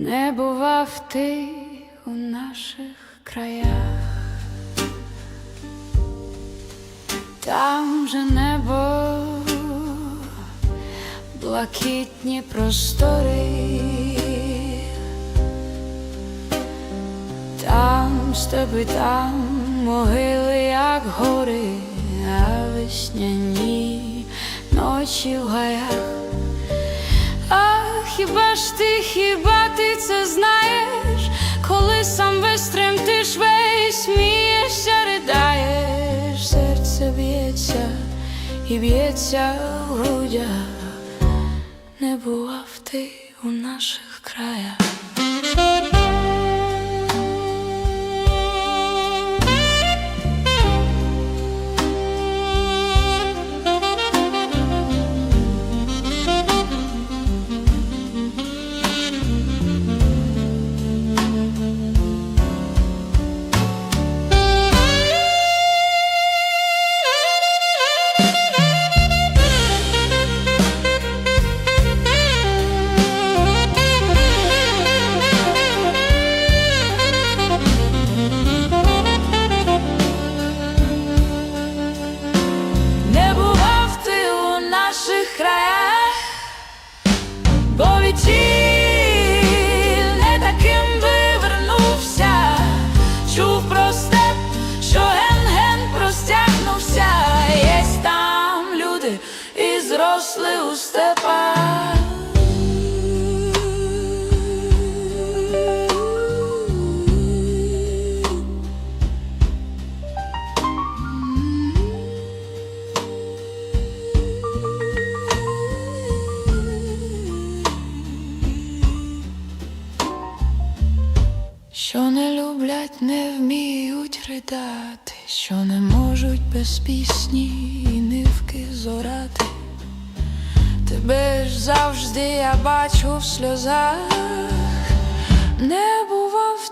Не бував ти у наших краях, там же небо, блакитні простори, там степи, там могили, як гори, а весняні ночі в гаях. Хіба ж ти, хіба ти це знаєш, коли сам весь тремтиш, весь смієшся, ридаєш, серце б'ється і б'ється в грудях, не бував ти у наших краях. Бо відтіль не таким би вернувся, чув про степ, що ген-ген простягнувся, єсть там люди і зросли у степах. Що не люблять, не вміють ридати, що не можуть без пісні і нивки зорати. Тебе ж завжди я бачу в сльозах, не бував